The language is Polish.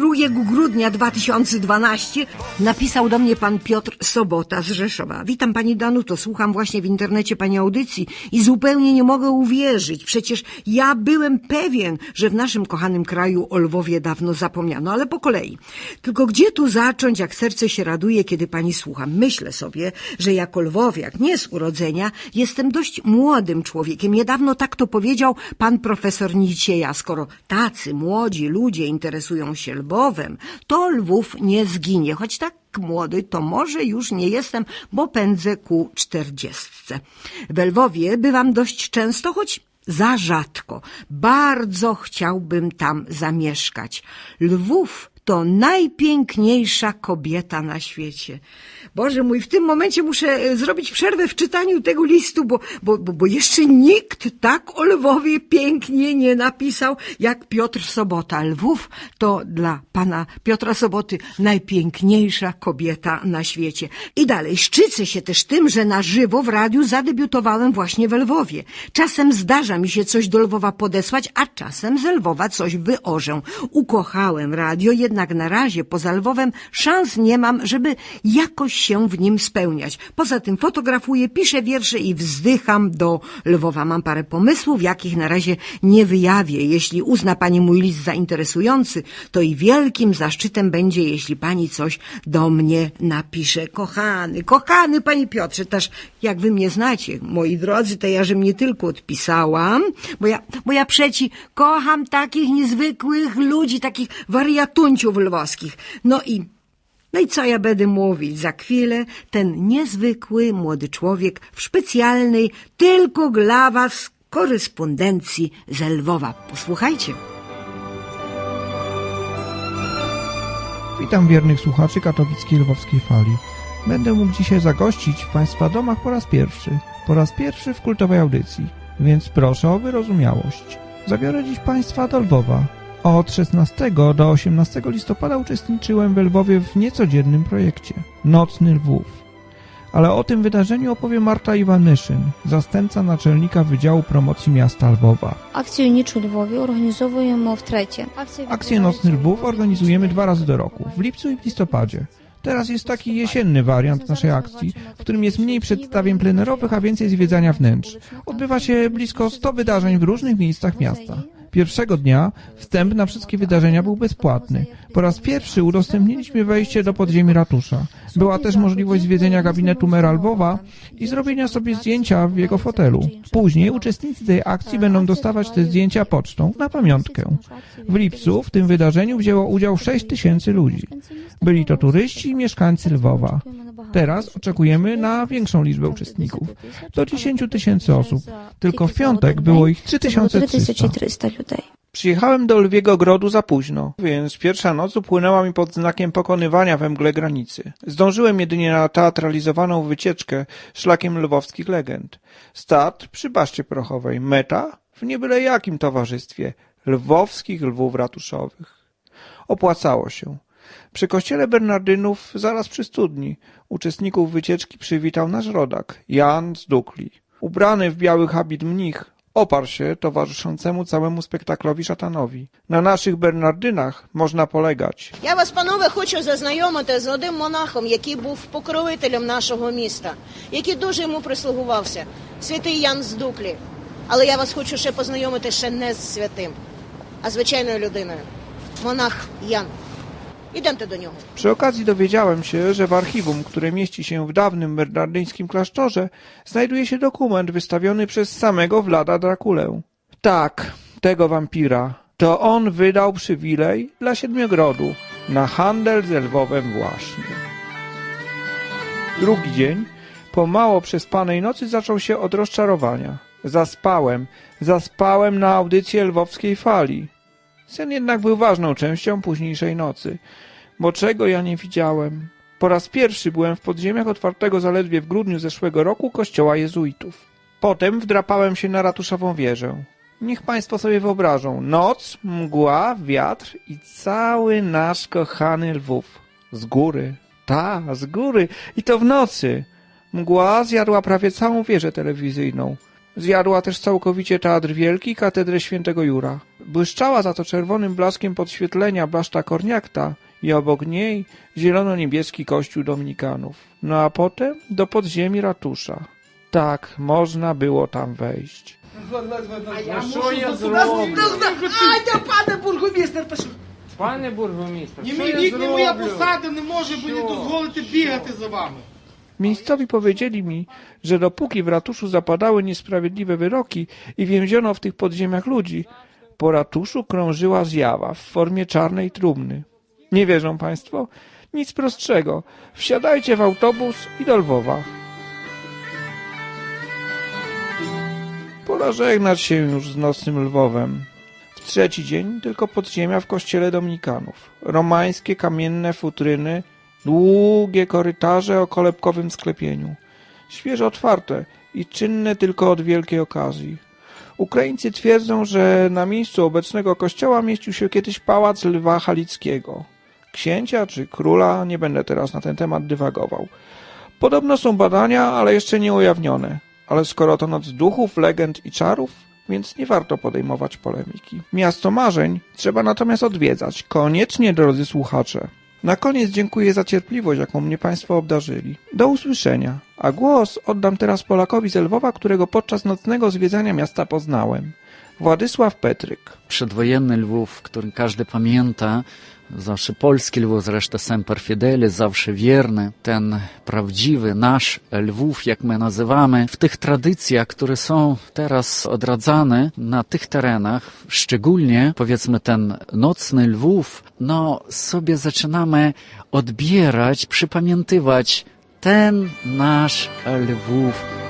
2 grudnia 2012 napisał do mnie pan Piotr Sobota z Rzeszowa. Witam pani Danuto, słucham właśnie w internecie pani audycji i zupełnie nie mogę uwierzyć. Przecież ja byłem pewien, że w naszym kochanym kraju o Lwowie dawno zapomniano, ale po kolei. Tylko gdzie tu zacząć, jak serce się raduje, kiedy pani słucham? Myślę sobie, że jako lwowiak, nie z urodzenia, jestem dość młodym człowiekiem. Niedawno tak to powiedział pan profesor Nicieja. Skoro tacy młodzi ludzie interesują się Lwowem, to Lwów nie zginie. Choć tak młody, to może już nie jestem, bo pędzę ku czterdziestce. W Lwowie bywam dość często, choć za rzadko. Bardzo chciałbym tam zamieszkać. Lwów to najpiękniejsza kobieta na świecie. Boże mój, w tym momencie muszę e, zrobić przerwę w czytaniu tego listu, bo, bo, bo, bo jeszcze nikt tak o Lwowie pięknie nie napisał jak Piotr Sobota. Lwów to dla pana Piotra Soboty najpiękniejsza kobieta na świecie. I dalej, szczycę się też tym, że na żywo w radiu zadebiutowałem właśnie w Lwowie. Czasem zdarza mi się coś do Lwowa podesłać, a czasem z Lwowa coś wyorzę. Ukochałem radio, jednak na razie poza Lwowem szans nie mam, żeby jakoś się w nim spełniać. Poza tym fotografuję, piszę wiersze i wzdycham do Lwowa. Mam parę pomysłów, jakich na razie nie wyjawię. Jeśli uzna pani mój list za interesujący, to i wielkim zaszczytem będzie, jeśli pani coś do mnie napisze. Kochany, kochany panie Piotrze, też jak wy mnie znacie, moi drodzy, to ja, że mnie tylko odpisałam, bo ja, bo ja przeci kocham takich niezwykłych ludzi, takich wariatunciów lwowskich. No i no i co ja będę mówić? Za chwilę ten niezwykły młody człowiek w specjalnej tylko dla was korespondencji ze Lwowa. Posłuchajcie. Witam wiernych słuchaczy katowickiej lwowskiej fali. Będę mógł dzisiaj zagościć w Państwa domach po raz pierwszy. Po raz pierwszy w kultowej audycji, więc proszę o wyrozumiałość. Zabiorę dziś Państwa do Lwowa. Od 16 do 18 listopada uczestniczyłem w Lwowie w niecodziennym projekcie Nocny Lwów. Ale o tym wydarzeniu opowie Marta Iwanyszyn, zastępca naczelnika Wydziału Promocji Miasta Lwowa. Akcję Niczu Lwowie organizujemy w trecie. Akcję, Akcję Nocny Lwów organizujemy dwa razy do roku, w lipcu i w listopadzie. Teraz jest taki jesienny wariant naszej akcji, w którym jest mniej przedstawień plenerowych, a więcej zwiedzania wnętrz. Odbywa się blisko 100 wydarzeń w różnych miejscach miasta. Pierwszego dnia wstęp na wszystkie wydarzenia był bezpłatny. Po raz pierwszy udostępniliśmy wejście do podziemi ratusza. Była też możliwość zwiedzenia gabinetu mera Lwowa i zrobienia sobie zdjęcia w jego fotelu. Później uczestnicy tej akcji będą dostawać te zdjęcia pocztą na pamiątkę. W lipcu w tym wydarzeniu wzięło udział 6 tysięcy ludzi. Byli to turyści i mieszkańcy Lwowa. Teraz oczekujemy na większą liczbę uczestników, do 10 tysięcy osób. Tylko w piątek było ich 3300. Przyjechałem do Lwiego grodu za późno, więc pierwsza noc upłynęła mi pod znakiem pokonywania we mgle granicy. Zdążyłem jedynie na teatralizowaną wycieczkę szlakiem lwowskich legend. Start przy Baszcie Prochowej, meta w niebyle jakim towarzystwie lwowskich lwów ratuszowych. Opłacało się. Przy kościele Bernardynów, zaraz przy studni, uczestników wycieczki przywitał nasz rodak, Jan z Dukli. Ubrany w biały habit mnich, oparł się towarzyszącemu całemu spektaklowi szatanowi. Na naszych Bernardynach można polegać. Я вас, панове, хочу зазнайомити з одним монахом, який був покровителем нашого міста, який дуже йому прислугувався, святий Ян з Дуклі. Але я вас хочу ще познайомити ще не з святим, а звичайною людиною. Монах Ян. Idę do niego. Przy okazji dowiedziałem się, że w archiwum, które mieści się w dawnym bernardyńskim klasztorze, znajduje się dokument wystawiony przez samego Wlada Drakulę. Tak, tego wampira. To on wydał przywilej dla Siedmiogrodu na handel z Lwowem właśnie. Drugi dzień, po mało przespanej nocy, zaczął się od rozczarowania. Zaspałem, zaspałem na audycję lwowskiej fali. Sen jednak był ważną częścią późniejszej nocy. Bo czego ja nie widziałem? Po raz pierwszy byłem w podziemiach otwartego zaledwie w grudniu zeszłego roku kościoła jezuitów. Potem wdrapałem się na ratuszową wieżę. Niech państwo sobie wyobrażą. Noc, mgła, wiatr i cały nasz kochany Lwów. Z góry. Ta, z góry. I to w nocy. Mgła zjadła prawie całą wieżę telewizyjną. Zjadła też całkowicie Teatr Wielki i Katedrę Świętego Jura. Błyszczała za to czerwonym blaskiem podświetlenia blaszta Korniakta i obok niej zielono-niebieski kościół dominikanów. No a potem do podziemi ratusza. Tak, można było tam wejść. Що я зроблю? Аня, пане бургомістер, та що? Пане бургомістр, Ні що мій я вік, ні моя зроблю? посада не може мені Що? дозволити бігати за вами. Miejscowi powiedzieli mi, że dopóki w ratuszu zapadały niesprawiedliwe wyroki i więziono w tych podziemiach ludzi, po ratuszu krążyła zjawa w formie czarnej trumny. Nie wierzą państwo? Nic prostszego. Wsiadajcie w autobus i do Lwowa. Pora żegnać się już z nocnym Lwowem. W trzeci dzień tylko podziemia w kościele dominikanów. Romańskie kamienne futryny, długie korytarze o kolebkowym sklepieniu. Świeżo otwarte i czynne tylko od wielkiej okazji. Ukraińcy twierdzą, że na miejscu obecnego kościoła mieścił się kiedyś pałac Lwa Halickiego. Księcia czy króla, nie będę teraz na ten temat dywagował. Podobno są badania, ale jeszcze nie ujawnione. Ale skoro to noc duchów, legend i czarów, więc nie warto podejmować polemiki. Miasto marzeń trzeba natomiast odwiedzać. Koniecznie, drodzy słuchacze. Na koniec dziękuję za cierpliwość, jaką mnie Państwo obdarzyli. Do usłyszenia. A głos oddam teraz Polakowi z Lwowa, którego podczas nocnego zwiedzania miasta poznałem. Władysław Petryk. przedwojenny Lwów, który każdy pamięta, zawsze polski Lwów, zresztą Semper Fidelis, zawsze wierny, ten prawdziwy nasz Lwów, jak my nazywamy, w tych tradycjach, które są teraz odradzane na tych terenach, szczególnie powiedzmy ten nocny Lwów, no sobie zaczynamy odbierać, przypamiętywać ten nasz Lwów